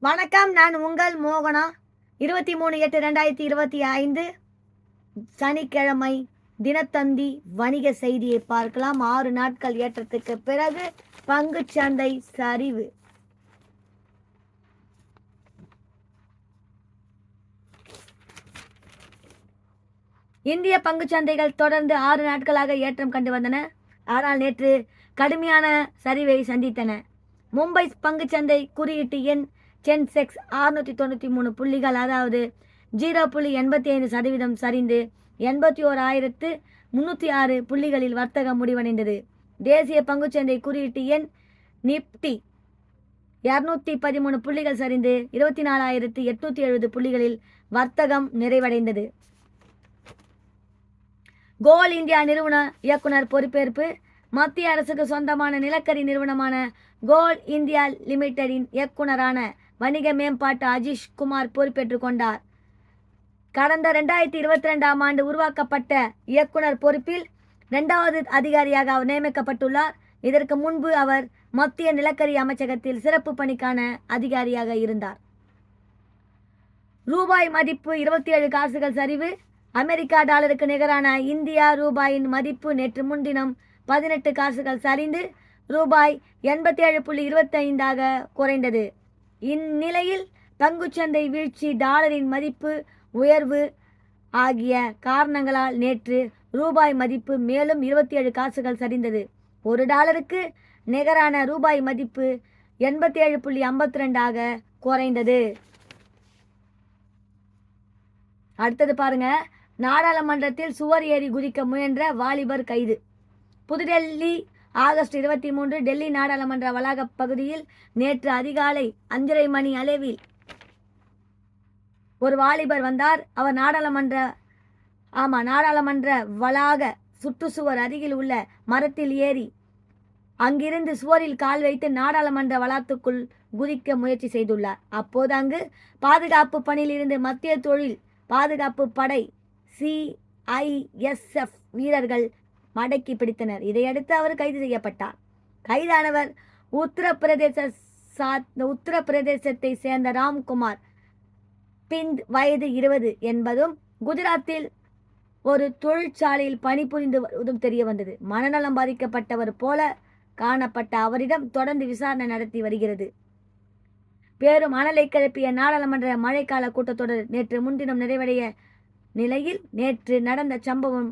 வணக்கம் நான் உங்கள் மோகனா. இருபத்தி மூணு எட்டு ரெண்டாயிரத்தி இருபத்தி ஐந்து சனிக்கிழமை தினத்தந்தி வணிக செய்தியை பார்க்கலாம். ஆறு நாட்கள் ஏற்றத்துக்கு பிறகு பங்குச்சந்தை சரிவு. இந்திய பங்குச் சந்தைகள் தொடர்ந்து ஆறு நாட்களாக ஏற்றம் கண்டு வந்தன. ஆனால் நேற்று கடுமையான சரிவை சந்தித்தன. மும்பை பங்குச் சந்தை குறியீட்டு எண் சென்செக்ஸ் அறுநூற்றி தொண்ணூற்றி மூணு புள்ளிகள் அதாவது ஜீரோ புள்ளி எண்பத்தி ஐந்து சதவீதம் சரிந்து எண்பத்தி ஓர் ஆயிரத்து முந்நூற்றி ஆறு புள்ளிகளில் வர்த்தகம் முடிவடைந்தது. தேசிய பங்குச்சந்தை குறியீட்டு எண் நிப்டி. இரநூத்தி பதிமூணு புள்ளிகள் சரிந்து இருபத்தி நாலாயிரத்து எட்நூற்றி எழுபது புள்ளிகளில் வர்த்தகம் நிறைவடைந்தது. கோல் இந்தியா நிறுவன இயக்குனர் பொறுப்பேற்பு. மத்திய அரசுக்கு சொந்தமான நிலக்கரி நிறுவனமான கோல் இந்தியா லிமிடெடின் இயக்குனரான வணிக மேம்பாட்டு அஜீஷ் குமார் பொறுப்பேற்றுக் கொண்டார். கடந்த ரெண்டாயிரத்தி இருபத்தி ரெண்டாம் ஆண்டு உருவாக்கப்பட்ட இயக்குனர் பொறுப்பில் இரண்டாவது அதிகாரியாக அவர் நியமிக்கப்பட்டுள்ளார். இதற்கு முன்பு அவர் மத்திய நிலக்கரி அமைச்சகத்தில் சிறப்பு பணிக்கான அதிகாரியாக இருந்தார். ரூபாய் மதிப்பு இருபத்தி ஏழு காசுகள் சரிவு அமெரிக்கா டாலருக்கு நிகரான இந்தியா ரூபாயின் மதிப்பு நேற்று முன்தினம் பதினெட்டு காசுகள் சரிந்து ரூபாய் எண்பத்தி ஏழு புள்ளி இருபத்தைந்தாக குறைந்தது. இந்நிலையில் பங்குச்சந்தை வீழ்ச்சி டாலரின் மதிப்பு உயர்வு ஆகிய காரணங்களால் நேற்று ரூபாய் மதிப்பு மேலும் இருபத்தி ஏழு காசுகள் சரிந்தது. ஒரு டாலருக்கு நிகரான ரூபாய் மதிப்பு எண்பத்தி ஏழு புள்ளி ஐம்பத்தி ரெண்டாக குறைந்தது. அடுத்தது பாருங்க. நாடாளுமன்றத்தில் சுவர் ஏறி குதிக்க முயன்ற வாலிபர் கைது. புதுடெல்லி ஆகஸ்ட் இருபத்தி மூன்று டெல்லி நாடாளுமன்ற வளாக பகுதியில் நேற்று அதிகாலை அஞ்சரை மணி அளவில் ஒரு வாலிபர் வந்தார். அவர் நாடாளுமன்ற ஆமாம் நாடாளுமன்ற வளாக சுற்றுச்சுவர் அருகில் உள்ள மரத்தில் ஏறி அங்கிருந்து சுவரில் கால் வைத்து நாடாளுமன்ற வளாகத்துக்குள் குதிக்க முயற்சி செய்துள்ளார். அப்போது அங்கு பாதுகாப்பு பணியில் இருந்து மத்திய தொழில் பாதுகாப்பு படை சிஐஎஸ்எஃப் வீரர்கள் மடக்கி பிடித்தனர். இதையடுத்து அவர் கைது செய்யப்பட்டார். கைதானவர் உத்தரப்பிரதேச சாத் உத்தரப்பிரதேசத்தை சேர்ந்த ராம்குமார். பிந்த் வயது இருபது என்பதும் குஜராத்தில் ஒரு தொழிற்சாலையில் பணிபுரிந்து வருவதும் தெரிய வந்தது. மனநலம் பாதிக்கப்பட்டவர் போல காணப்பட்ட அவரிடம் தொடர்ந்து விசாரணை நடத்தி வருகிறது. பேரும் அனலை கிளப்பிய நாடாளுமன்ற மழைக்கால கூட்டத்தொடர் நேற்று முன்தினம் நிறைவடைய நிலையில் நேற்று நடந்த சம்பவம்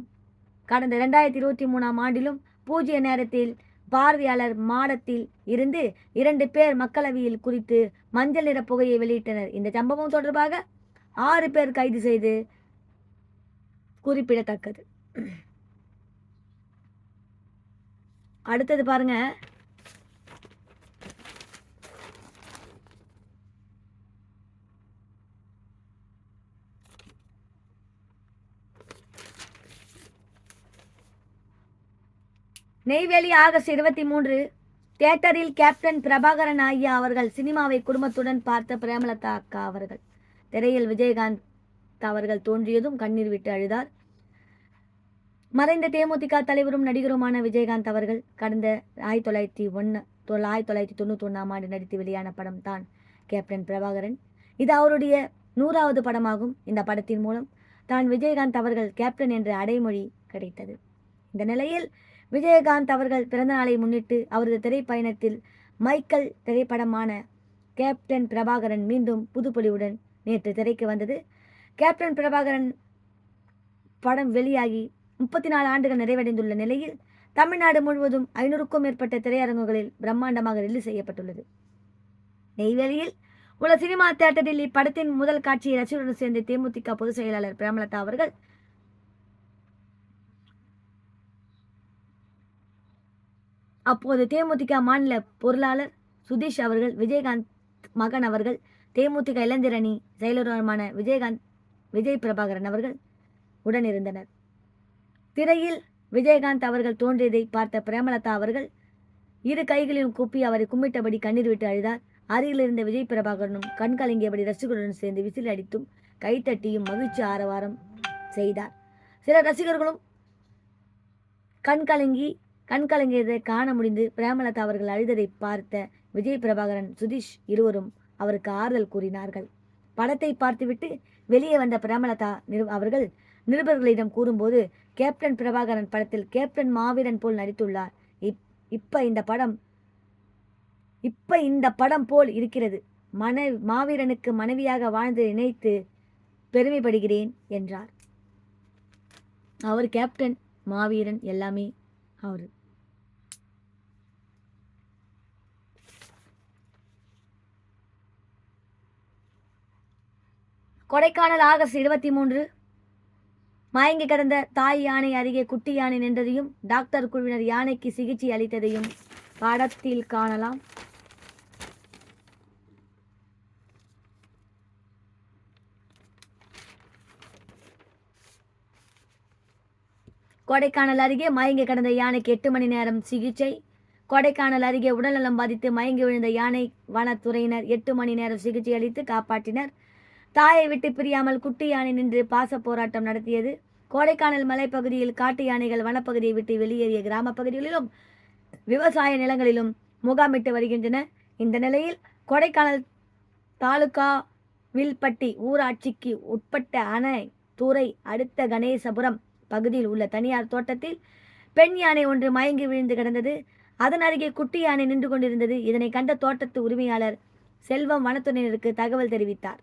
கடந்த இரண்டாயிரத்தி இருபத்தி மூணாம் ஆண்டிலும் பூஜ்ய நேரத்தில் பார்வையாளர் மாடத்தில் இருந்து இரண்டு பேர் மக்களவையில் குறித்து மஞ்சள் நிற புகையை வெளியிட்டனர். இந்த சம்பவம் தொடர்பாக ஆறு பேர் கைது செய்து குறிப்பிடத்தக்கது. அடுத்தது பாருங்க. நெய்வேலி ஆகஸ்ட் இருபத்தி மூன்று தியேட்டரில் கேப்டன் பிரபாகரன் ஐயா அவர்கள் சினிமாவை குடும்பத்துடன் பார்த்த பிரேமலதா அக்கா அவர்கள். திரையில் விஜயகாந்த் அவர்கள் தோன்றியதும் கண்ணீர் விட்டு அழுதார். மறைந்த தேமுதிக தலைவரும் நடிகருமான விஜயகாந்த் அவர்கள் கடந்த ஆயிரத்தி தொள்ளாயிரத்தி ஒன்று ஆயிரத்தி தொள்ளாயிரத்தி தொண்ணூற்றி ஒன்றாம் ஆண்டு நடித்து வெளியான படம் தான் கேப்டன் பிரபாகரன். இது அவருடைய நூறாவது படமாகும். இந்த படத்தின் மூலம் தான் விஜயகாந்த் அவர்கள் கேப்டன் என்ற அடைமொழி கிடைத்தது. இந்த நிலையில் விஜயகாந்த் அவர்கள் பிறந்தநாளை முன்னிட்டு அவரது திரைப்பயணத்தில் மைக்கேல் திரைப்படமான கேப்டன் பிரபாகரன் மீண்டும் புதுப்பொலிவுடன் நேற்று திரைக்கு வந்தது. கேப்டன் பிரபாகரன் படம் வெளியாகி முப்பத்தி நாலு ஆண்டுகள் நிறைவடைந்துள்ள நிலையில் தமிழ்நாடு முழுவதும் ஐநூறுக்கும் மேற்பட்ட திரையரங்குகளில் பிரம்மாண்டமாக ரிலீஸ் செய்யப்பட்டுள்ளது. நெய்வேலியில் உள்ள சினிமா தியேட்டரில் இப்படத்தின் முதல் காட்சியை ரசிகருடன் சேர்ந்த தேமுதிக பொதுச் செயலாளர் பிரேமலதா அவர்கள் அப்போது தேமுதிக மாநில பொருளாளர் சுதீஷ் அவர்கள் விஜயகாந்த் மகன் அவர்கள் தேமுதிக இளைஞரணி செயலருமான விஜயகாந்த் விஜய் பிரபாகரன் அவர்கள் உடனிருந்தனர். திரையில் விஜயகாந்த் அவர்கள் தோன்றியதை பார்த்த பிரேமலதா அவர்கள் இரு கைகளையும் கூப்பி அவரை கும்மிட்டபடி கண்ணீர் விட்டு அழுதார். அருகில் இருந்த விஜய் பிரபாகரனும் கண் கலங்கியபடி ரசிகர்களுடன் சேர்ந்து விசில் அடித்தும் கைத்தட்டியும் மகிழ்ச்சி ஆரவாரம் செய்தார். சில ரசிகர்களும் கண் கலங்கி கண் கலங்கியதை காண முடிந்து பிரேமலதா அவர்கள் அழுததை பார்த்த விஜய் பிரபாகரன் சுதீஷ் இருவரும் அவருக்கு ஆறுதல் கூறினார்கள். படத்தை பார்த்துவிட்டு வெளியே வந்த பிரேமலதா நிரு அவர்கள் நிருபர்களிடம் கூறும்போது கேப்டன் பிரபாகரன் படத்தில் கேப்டன் மாவீரன் போல் நடித்துள்ளார். இப் இப்ப இந்த படம் இப்ப இந்த படம் போல் இருக்கிறது. மன மாவீரனுக்கு மனைவியாக வாழ்ந்து நினைத்து பெருமைப்படுகிறேன் என்றார். அவர் கேப்டன் மாவீரன் எல்லாமே அவர். கொடைக்கானல் ஆகஸ்ட் இருபத்தி மூன்று. மயங்கி கிடந்த தாய் யானை அருகே குட்டி யானை நின்றதையும் டாக்டர் குழுவினர் யானைக்கு சிகிச்சை அளித்ததையும் படத்தில் காணலாம். கொடைக்கானல் அருகே மயங்கி கிடந்த யானைக்கு எட்டு மணி நேரம் சிகிச்சை. கொடைக்கானல் அருகே உடல்நலம் பாதித்து மயங்கி விழுந்த யானை வனத்துறையினர் எட்டு மணி நேரம் சிகிச்சை அளித்து காப்பாற்றினர். தாயை விட்டு பிரியாமல் குட்டி யானை நின்று பாச போராட்டம் நடத்தியது. கோடைக்கானல் மலைப்பகுதியில் காட்டு யானைகள் வனப்பகுதியை விட்டு வெளியேறிய கிராமப் பகுதிகளிலும் விவசாய நிலங்களிலும் முகாமிட்டு வருகின்றன. இந்த நிலையில் கொடைக்கானல் தாலுகா வில்பட்டி ஊராட்சிக்கு உட்பட்ட அணை துறை அடுத்த கணேசபுரம் பகுதியில் உள்ள தனியார் தோட்டத்தில் பெண் யானை ஒன்று மயங்கி விழுந்து கிடந்தது. அதன் அருகே குட்டி யானை நின்று கொண்டிருந்தது. இதனை கண்ட தோட்டத்து உரிமையாளர் செல்வம் வனத்துறையினருக்கு தகவல் தெரிவித்தார்.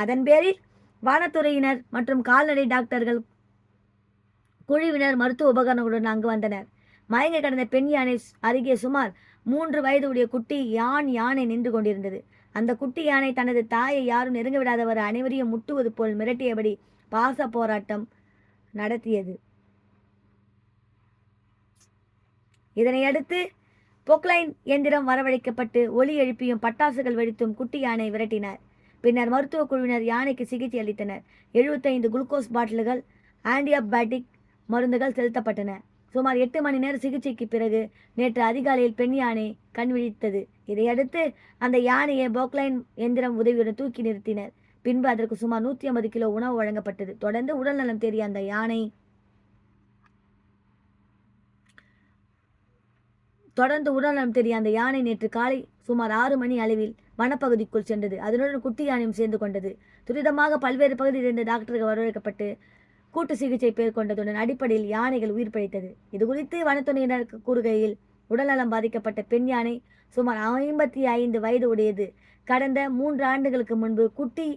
அதன் பேரில் வனத்துறையினர் மற்றும் கால்நடை டாக்டர்கள் குழுவினர் மருத்துவ உபகரணங்களுடன் அங்கு வந்தனர். மயங்க கடந்த பெண் யானை அருகே சுமார் மூன்று வயது உடைய குட்டி யான் யானை நின்று கொண்டிருந்தது. அந்த குட்டி யானை தனது தாயை யாரும் நெருங்க விடாதவர் அனைவரையும் முட்டுவது போல் மிரட்டியபடி பாச போராட்டம் நடத்தியது. இதனையடுத்து பொக்லைன் எந்திரம் வரவழைக்கப்பட்டு ஒலி எழுப்பியும் பட்டாசுகள் வெடித்தும் குட்டி யானை விரட்டினார். பின்னர் மருத்துவ குழுவினர் யானைக்கு சிகிச்சை அளித்தனர். எழுபத்தைந்து குளுக்கோஸ் பாட்டில்கள் ஆன்டிபயாட்டிக் மருந்துகள் செலுத்தப்பட்டன. சுமார் எட்டு மணி நேர சிகிச்சைக்கு பிறகு நேற்று அதிகாலையில் பெண் யானை கண் விழித்தது. இதையடுத்து அந்த யானையை போக்லைன் எந்திரம் உதவியுடன் தூக்கி நிறுத்தினர். பின்பு அதற்கு சுமார் நூற்றி ஐம்பது கிலோ உணவு வழங்கப்பட்டது. தொடர்ந்து உடல்நலம் தேறிய அந்த யானை தொடர்ந்து உடல்நலம் தெரிய அந்த யானை நேற்று காலை சுமார் ஆறு மணி அளவில் வனப்பகுதிக்குள் சென்றது. அதனுடன் குட்டி யானையும் சேர்ந்து கொண்டது. துரிதமாக பல்வேறு பகுதியில் இருந்த டாக்டர்கள் வரவழைக்கப்பட்டு கூட்டு சிகிச்சை மேற்கொண்டதுடன் அடிப்படையில் யானைகள் உயிர் பிழைத்தது. இது குறித்து வனத்துறையினர் கூறுகையில் உடல்நலம் பாதிக்கப்பட்ட பெண் யானை சுமார் ஐம்பத்தி ஐந்து வயது உடையது. கடந்த மூன்று ஆண்டுகளுக்கு முன்பு குட்டி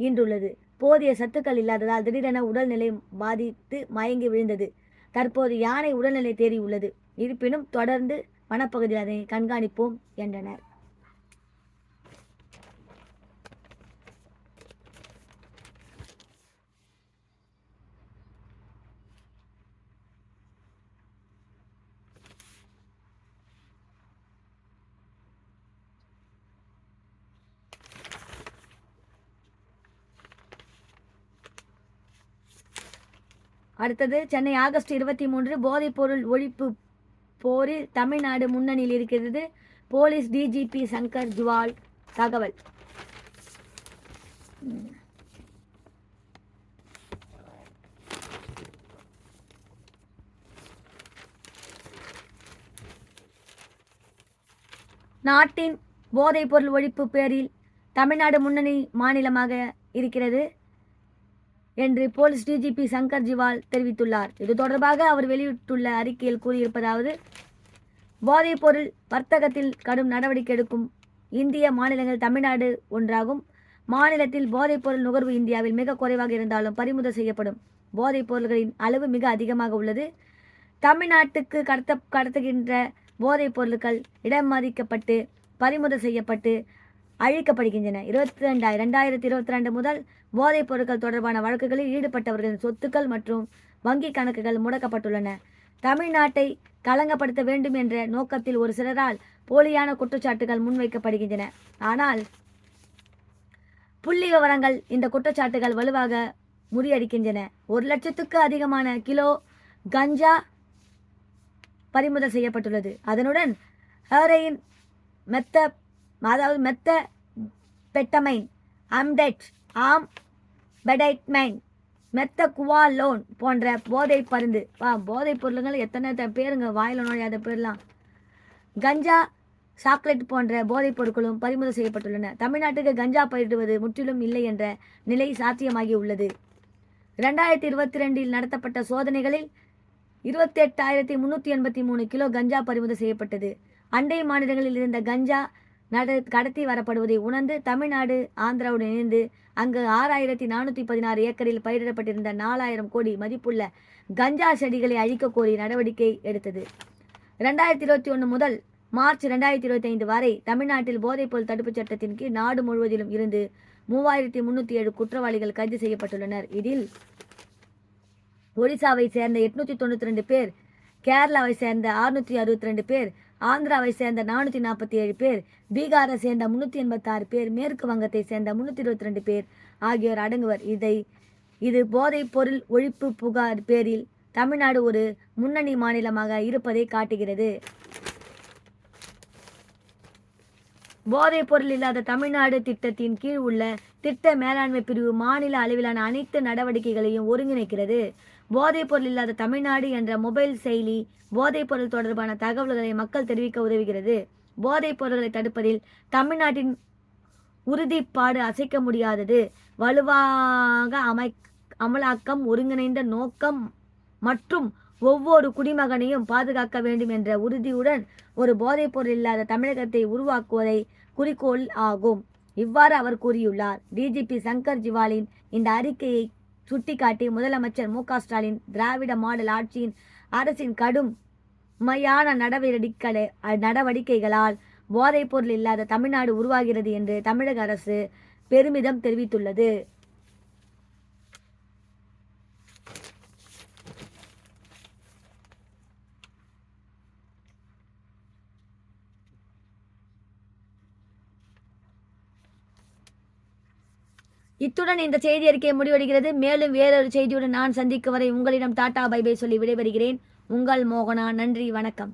ஈன்றுள்ளது. போதிய சத்துக்கள் இல்லாததால் திடீரென உடல்நிலை பாதித்து மயங்கி விழுந்தது. தற்போது யானை உடல்நிலை தேறியுள்ளது. இருப்பினும் தொடர்ந்து வனப்பகுதியில் அதனை கண்காணிப்போம் என்றனர். அடுத்தது சென்னை ஆகஸ்ட் இருபத்தி மூன்று போதைப்பொருள் ஒழிப்பு போரில் தமிழ்நாடு முன்னணியில் இருக்கிறது. போலீஸ் டிஜிபி சங்கர் ஜுவால் தகவல். நாட்டின் போதைப்பொருள் ஒழிப்பு பேரில் தமிழ்நாடு முன்னணி மாநிலமாக இருக்கிறது. என்று போலீஸ் டிஜிபி சங்கர் ஜிவால் தெரிவித்துள்ளார். இது தொடர்பாக அவர் வெளியிட்டுள்ள அறிக்கையில் கூறியிருப்பதாவது போதைப் பொருள் வர்த்தகத்தில் கடும் நடவடிக்கை எடுக்கும் இந்திய மாநிலங்கள் தமிழ்நாடு ஒன்றாகும். மாநிலத்தில் போதைப்பொருள் நுகர்வு இந்தியாவில் மிக குறைவாக இருந்தாலும் பறிமுதல் செய்யப்படும். போதைப் பொருள்களின் அளவு மிக அதிகமாக உள்ளது. தமிழ்நாட்டுக்கு கடத்த கடத்துகின்ற போதைப் பொருட்கள் இடமதிக்கப்பட்டு பறிமுதல் செய்யப்பட்டு அழிக்கப்படுகின்றன. இருபத்தி ரெண்டாயிரம் ரெண்டாயிரத்தி இருபத்தி ரெண்டு முதல் போதைப் பொருட்கள் தொடர்பான வழக்குகளில் ஈடுபட்டவர்களின் சொத்துக்கள் மற்றும் வங்கி கணக்குகள் முடக்கப்பட்டுள்ளன. தமிழ்நாட்டை களங்கப்படுத்த வேண்டும் என்ற நோக்கத்தில் ஒரு சிலரால் போலியான குற்றச்சாட்டுகள் முன்வைக்கப்படுகின்றன. ஆனால் புள்ளி விவரங்கள் இந்த குற்றச்சாட்டுகள் வலுவாக முறியடிக்கின்றன. ஒரு லட்சத்துக்கு அதிகமான கிலோ கஞ்சா பறிமுதல் செய்யப்பட்டுள்ளது. அதனுடன் ஹரையின் மெத்த அதாவது மெத்த பெட்டமைன் அம்டெட் ஆம் பெடைட்மைன் மெத்த குவாலோன் போன்ற போதை பருந்து. வா போதைப் பொருளுங்கள் எத்தனை பேருங்க? வாயில் நோயாத பேர்லாம். கஞ்சா சாக்லேட் போன்ற போதைப் பொருட்களும் பறிமுதல் செய்யப்பட்டுள்ளன. தமிழ்நாட்டுக்கு கஞ்சா பயிரிடுவது முற்றிலும் இல்லை என்ற நிலை சாத்தியமாகி உள்ளது. ரெண்டாயிரத்தி இருபத்தி ரெண்டில் நடத்தப்பட்ட சோதனைகளில் இருபத்தி எட்டாயிரத்தி முன்னூற்றி எண்பத்தி மூணு கிலோ கஞ்சா பறிமுதல் செய்யப்பட்டது. அண்டை மாநிலங்களில் இருந்த கஞ்சா நட கடத்தி வரப்படுவதை உணர்ந்து தமிழ்நாடு ஆந்திராவுடன் இணைந்து அங்கு ஆறாயிரத்தி நானூற்றி பதினாறு ஏக்கரில் பயிரிடப்பட்டிருந்த நாலாயிரம் கோடி மதிப்புள்ள கஞ்சா செடிகளை அழிக்க கோரி நடவடிக்கை எடுத்தது. ரெண்டாயிரத்தி இருபத்தி ஒன்று முதல் மார்ச் ரெண்டாயிரத்தி இருபத்தி ஐந்து வரை தமிழ்நாட்டில் போதைப்பொருள் தடுப்புச் சட்டத்தின் கீழ் நாடு முழுவதிலும் இருந்து மூவாயிரத்தி முன்னூற்றி ஏழு குற்றவாளிகள் கைது செய்யப்பட்டுள்ளனர். இதில் ஒடிசாவை சேர்ந்த எட்நூற்றி தொண்ணூற்றி ரெண்டு பேர் கேரளாவை சேர்ந்த அறுநூற்றி அறுபத்தி ரெண்டு பேர் ஆந்திராவை சேர்ந்த நானூற்றி நாற்பத்தி ஏழு பேர் பீகாரை சேர்ந்த முந்நூற்றி எண்பத்தாறு பேர் மேற்கு வங்கத்தை சேர்ந்த முந்நூற்றி இருபத்தி ரெண்டு பேர் ஆகியோர் அடங்குவர். இதை இது போதைப் பொருள் ஒழிப்பு புகார் பேரில் தமிழ்நாடு ஒரு முன்னணி மாநிலமாக இருப்பதை காட்டுகிறது. போதைப் பொருள் இல்லாத தமிழ்நாடு திட்டத்தின் கீழ் உள்ள திட்ட மேலாண்மை பிரிவு மாநில அளவிலான அனைத்து நடவடிக்கைகளையும் ஒருங்கிணைக்கிறது. போதைப் பொருள் இல்லாத தமிழ்நாடு என்ற மொபைல் செயலி போதைப் பொருள் தொடர்பான தகவல்களை மக்கள் தெரிவிக்க உதவுகிறது. போதைப் பொருள்களை தடுப்பதில் தமிழ்நாட்டின் உறுதிப்பாடு அசைக்க முடியாதது. வலுவாக அமை அமலாக்கம் ஒருங்கிணைந்த நோக்கம் மற்றும் ஒவ்வொரு குடிமகனையும் பாதுகாக்க வேண்டும் என்ற உறுதியுடன் ஒரு போதைப்பொருள் இல்லாத தமிழகத்தை உருவாக்குவதை குறிக்கோள் ஆகும். இவ்வாறு அவர் கூறியுள்ளார். டிஜிபி சங்கர் ஜிவாலின் இந்த அறிக்கையை சுட்டிக்காட்டி முதலமைச்சர் மு ஸ்டாலின் திராவிட மாடல் ஆட்சியின் அரசின் கடும் மையான நடவடிக்கை நடவடிக்கைகளால் போதைப்பொருள் இல்லாத தமிழ்நாடு உருவாகிறது என்று தமிழக அரசு பெருமிதம் தெரிவித்துள்ளது. இத்துடன் இந்த செய்தி அறிக்கை முடிவடைகிறது. மேலும் வேறொரு செய்தியுடன் நான் சந்திக்கும் வரை உங்களிடம் டாடா பை பை சொல்லி விடைபெறுகிறேன். உங்கள் மோகனா நன்றி வணக்கம்.